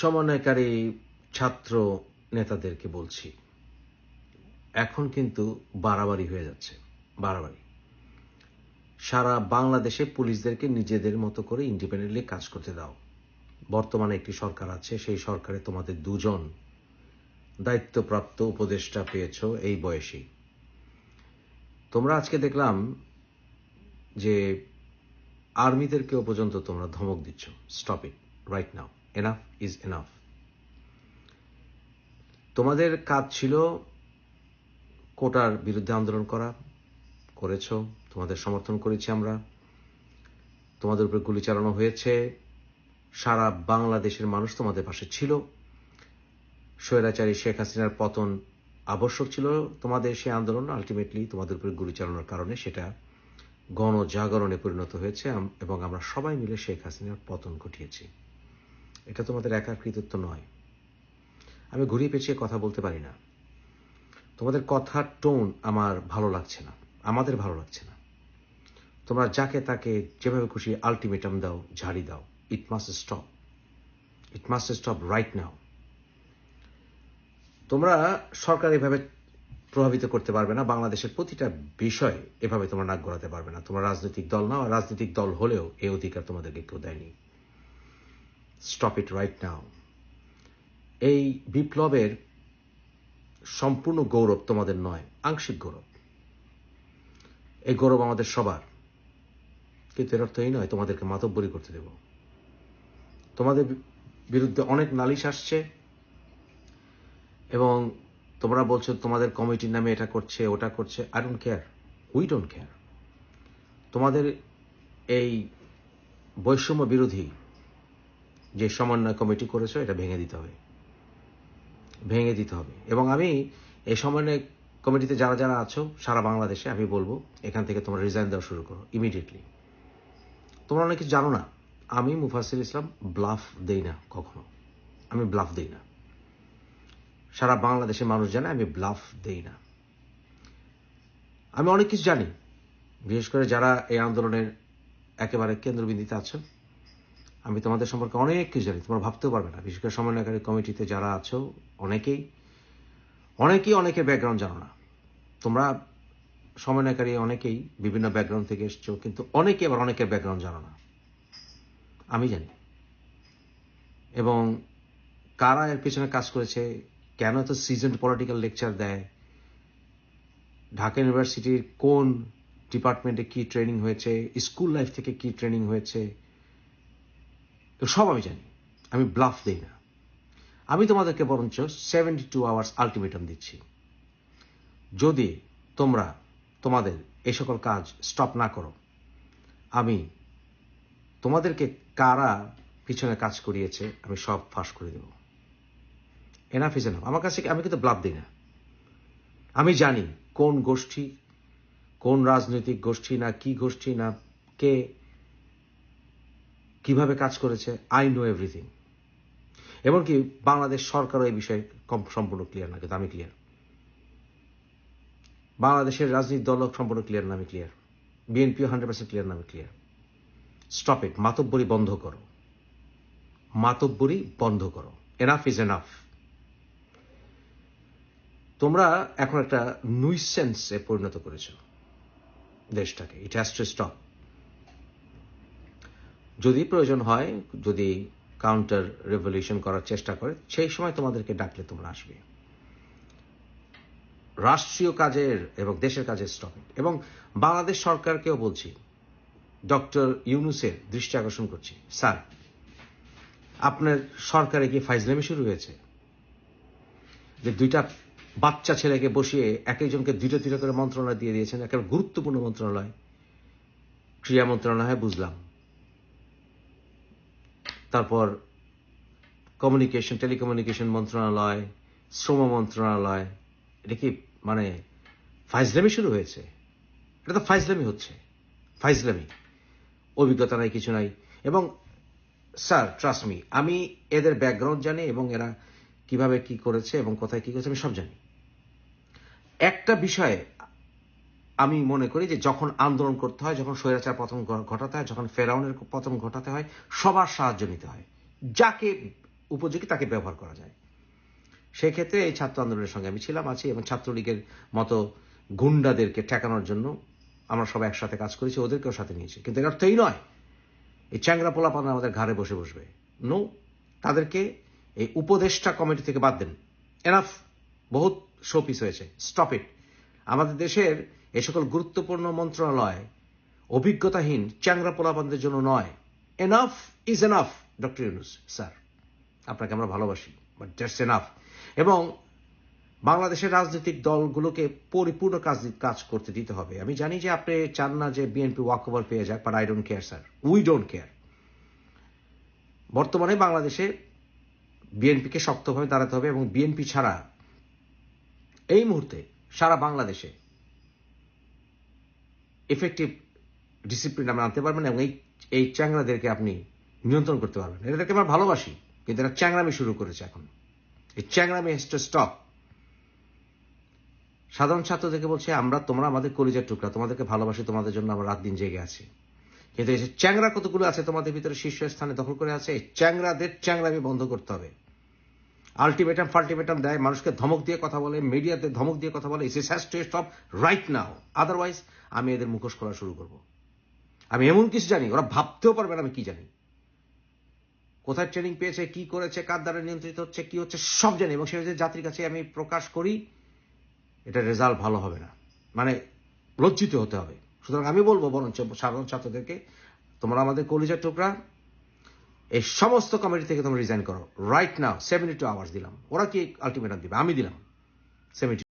সমন্বয়কারী ছাত্র নেতাদেরকে বলছি, এখন কিন্তু বাড়াবাড়ি হয়ে যাচ্ছে, বাড়াবাড়ি। সারা বাংলাদেশে পুলিশদেরকে নিজেদের মতো করে ইন্ডিপেন্ডেন্টলি কাজ করতে দাও। বর্তমানে একটি সরকার আছে, সেই সরকারে তোমাদের দুজন দায়িত্বপ্রাপ্ত উপদেষ্টা পেয়েছ এই বয়সেই। তোমরা আজকে দেখলাম যে আর্মিদেরকেও পর্যন্ত তোমরা ধমক দিচ্ছ। Stop it right now enough is enough তোমাদের কাজ ছিল কোটার বিরুদ্ধে আন্দোলন করা, করেছ, তোমাদের সমর্থন করেছি আমরা। তোমাদের উপরে গুলি চালানো হয়েছে, সারা বাংলাদেশের মানুষ তোমাদের পাশে ছিল। স্বৈরাচারী শেখ হাসিনার পতন আবশ্যক ছিল তোমাদের সেই আন্দোলন আলটিমেটলি তোমাদের উপরে গুলি চালানোর কারণে সেটা গণজাগরণে পরিণত হয়েছে এবং আমরা সবাই মিলে শেখ হাসিনার পতন ঘটিয়েছি। এটা তোমাদের একার কৃতিত্ব নয়। আমি ঘুরিয়ে পেঁচিয়ে কথা বলতে পারি না। তোমাদের কথার টোন আমার ভালো লাগছে না। আমাদের ভালো লাগছে না। তোমরা যাকে তাকে যেভাবে খুশি আলটিমেটাম দাও, ঝাড়ি দাও। It must stop it must stop right now তোমরা সরকার এভাবে প্রভাবিত করতে পারবে না। বাংলাদেশের প্রতিটা বিষয় এভাবে তোমরা নাক গলাতে পারবে না। তোমরা রাজনৈতিক দল নাও রাজনৈতিক দল হলেও এই অধিকার তোমাদেরকে কেউ দেয়নি। স্টপ ইট রাইট নাও এই বিপ্লবের সম্পূর্ণ গৌরব তোমাদের নয়, আংশিক গৌরব। এই গৌরব আমাদের সবার। কিন্তু এর অর্থ এই নয়, তোমাদেরকে মাতব্বরি করতে দেব। তোমাদের বিরুদ্ধে অনেক নালিশ আসছে এবং তোমরা বলছো তোমাদের কমিটির নামে এটা করছে, ওটা করছে। I don't care we don't care তোমাদের এই বৈষম্য বিরোধী যে সমন্বয় কমিটি করেছ, এটা ভেঙে দিতে হবে। ভেঙে দিতে হবে। এবং আমি এই সমন্বয় কমিটিতে যারা যারা আছো, সারা বাংলাদেশে আমি বলব, এখান থেকে তোমরা রিজাইন দেওয়া শুরু করো ইমিডিয়েটলি তোমরা অনেক কিছু জানো না। আমি মুফাসির ইসলাম ব্লাফ দেই না কখনো। আমি ব্লাফ দেই না। সারা বাংলাদেশের মানুষ জানে আমি ব্লাফ দেই না। আমি অনেক কিছু জানি। বিশেষ করে যারা এই আন্দোলনের একেবারে কেন্দ্রবিন্দুতে আছো আমি তোমাদের সম্পর্কে অনেক কিছু জানি, তোমরা ভাবতেও পারবে না। বিশেষ করে সমন্বয়কারী কমিটিতে যারা আছো, অনেকেই অনেকেই অনেকের ব্যাকগ্রাউন্ড জানো না। তোমরা সমন্বয়কারী অনেকেই বিভিন্ন ব্যাকগ্রাউন্ড থেকে এসছো, কিন্তু অনেকে আবার অনেকের ব্যাকগ্রাউন্ড জানো না। আমি জানি। এবং কারা এর পিছনে কাজ করেছে, কেন এত সিজন পলিটিক্যাল লেকচার দেয়, ঢাকা ইউনিভার্সিটির কোন ডিপার্টমেন্টে কি ট্রেনিং হয়েছে স্কুল লাইফ থেকে কি ট্রেনিং হয়েছে এগুলো সব আমি জানি। আমি ব্লাফ দিই না। আমি তোমাদেরকে বরঞ্চ সেভেন্টি টু আওয়ার্স আলটিমেটাম দিচ্ছি। যদি তোমরা তোমাদের এই সকল কাজ স্টপ না করো, আমি তোমাদেরকে কারা পিছনে কাজ করিয়েছে, আমি সব ফাঁস করে দেব। এনাফ ইজ এনাফ আমার কাছে আমি কিন্তু ব্লাফ দিই না। আমি জানি কোন গোষ্ঠী, কোন রাজনৈতিক গোষ্ঠী না কি গোষ্ঠী না কে কীভাবে কাজ করেছে আই নো এভরিথিং এমনকি বাংলাদেশ সরকারও এই বিষয়ে কম- সম্পূর্ণ ক্লিয়ার না, কিন্তু আমি ক্লিয়ার বাংলাদেশের রাজনৈতিক দল সম্পূর্ণ ক্লিয়ার না, আমি ক্লিয়ার বিএনপিও হান্ড্রেড পার্সেন্ট ক্লিয়ার না, আমি ক্লিয়ার স্টপ ইট মাতব্বরি বন্ধ করো। মাতব্বরি বন্ধ করো। এনাফ ইজ এনাফ তোমরা এখন একটা নুইসেন্সে পরিণত করেছ দেশটাকে। ইট হ্যাজ টু স্টপ যদি প্রয়োজন হয়, যদি কাউন্টার রেভলিউশন করার চেষ্টা করে, সেই সময় তোমাদেরকে ডাকলে তোমরা আসবে। রাষ্ট্রীয় কাজের এবং দেশের কাজের স্টপ এবং বাংলাদেশ সরকারকেও বলছি, ডক্টর ইউনুসের দৃষ্টি আকর্ষণ করছি। স্যার, আপনার সরকারে কি ফাইজলামি শুরু হয়েছে। যে দুইটা বাচ্চা ছেলেকে বসিয়ে এক একজনকে দুইটা দুইটা করে মন্ত্রণালয় দিয়ে দিয়েছেন একেবারে গুরুত্বপূর্ণ মন্ত্রণালয়। ক্রিয়া মন্ত্রণালয় বুঝলাম। তারপর কমিউনিকেশন টেলিকমিউনিকেশন মন্ত্রণালয়, শ্রম মন্ত্রণালয়, এটা কি মানে ফাইজলামি শুরু হয়েছে? এটা তো ফাইজলামি হচ্ছে, ফাইজলামি। অভিজ্ঞতা নাই, কিছু নাই। এবং স্যার ট্রাস্ট মি আমি এদের ব্যাকগ্রাউন্ড জানি এবং এরা কীভাবে কি করেছে এবং কোথায় কি করেছে আমি সব জানি। একটা বিষয়ে আমি মনে করি যে যখন আন্দোলন করতে হয়, যখন স্বৈরাচার পতন ঘটাতে হয়, যখন ফেরাউনের পতন ঘটাতে হয়, সবার সাহায্য নিতে হয়। যাকে উপযোগী তাকে ব্যবহার করা যায়। সেক্ষেত্রে এই ছাত্র আন্দোলনের সঙ্গে আমি ছিলাম, আছি এবং ছাত্রলীগের মতো গুন্ডাদেরকে ঠেকানোর জন্য আমরা সবাই একসাথে কাজ করেছি, ওদেরকেও সাথে নিয়েছি। কিন্তু এর অর্থ এই নয়। এই চ্যাংরা পোলাপান আমাদের ঘাড়ে বসে বসবে। নো, তাদেরকে এই উপদেষ্টা কমিটি থেকে বাদ দেন। এনাফ বহুত শোপিস হয়েছে। স্টপ ইট আমাদের দেশের এ সকল গুরুত্বপূর্ণ মন্ত্রণালয় অভিজ্ঞতাহীন চ্যাংরা পোলাপানদের জন্য নয়। Enough is enough doctor Yunus sir আপনাকে আমরা ভালোবাসি বাট জাস্ট এনাফ এবং বাংলাদেশের রাজনৈতিক দলগুলোকে পরিপূর্ণ কাজ কাজ করতে দিতে হবে। আমি জানি যে আপনি চান না যে বিএনপি ওয়াক ওভার পেয়ে যাক but I don't care sir we don't care বর্তমানে বাংলাদেশে বিএনপিকে শক্তভাবে দাঁড়াতে হবে এবং বিএনপি ছাড়া এই মুহূর্তে সারা বাংলাদেশে এফেক্টিভ ডিসিপ্লিন আমরা আনতে পারবেন এবং এই এই চ্যাংরাদেরকে আপনি নিয়ন্ত্রণ করতে পারবেন। এদেরকে আমরা ভালোবাসি, কিন্তু এরা চ্যাংরামি শুরু করেছে এখন। এই চ্যাংরামি হ্যাজ টু স্টপ সাধারণ ছাত্রদেরকে বলছে, আমরা, তোমরা আমাদের কলিজার টুকরা, তোমাদেরকে ভালোবাসি, তোমাদের জন্য আমরা রাত দিন জেগে আছি। কিন্তু এই যে চ্যাংরা কতগুলো আছে তোমাদের ভিতরে শীর্ষস্থানে দখল করে আছে, এই চ্যাংরাদের চ্যাংরামি বন্ধ করতে হবে। আলটিমেটাম ফাল্টিমেটাম দেয়, মানুষকে ধমক দিয়ে কথা বলে, মিডিয়াতে ধমক দিয়ে কথা বলে this has to stop right now. Otherwise আমি এদের মুখোশ করা শুরু করব। আমি এমন কিছু জানি, ওরা ভাবতেও পারবে না আমি কি জানি। কোথায় ট্রেনিং পেয়েছে, কি করেছে, কার দ্বারা নিয়ন্ত্রিত হচ্ছে, কি হচ্ছে, সব জানি, এবং সেটা যদি জাতির কাছে আমি প্রকাশ করি, এটা রেজাল্ট ভালো হবে না। মানে লজ্জিত হতে হবে। সুতরাং আমি বলব, বরঞ্চ সাধারণ ছাত্রদেরকে, তোমরা আমাদের কলিজার টুকরা এই সমস্ত কমিটি থেকে তোমরা রিজাইন করো। Right now seventy two hours দিলাম। ওরা কি আলটিমেটাম দিবে? আমি দিলাম। সেভেন্টি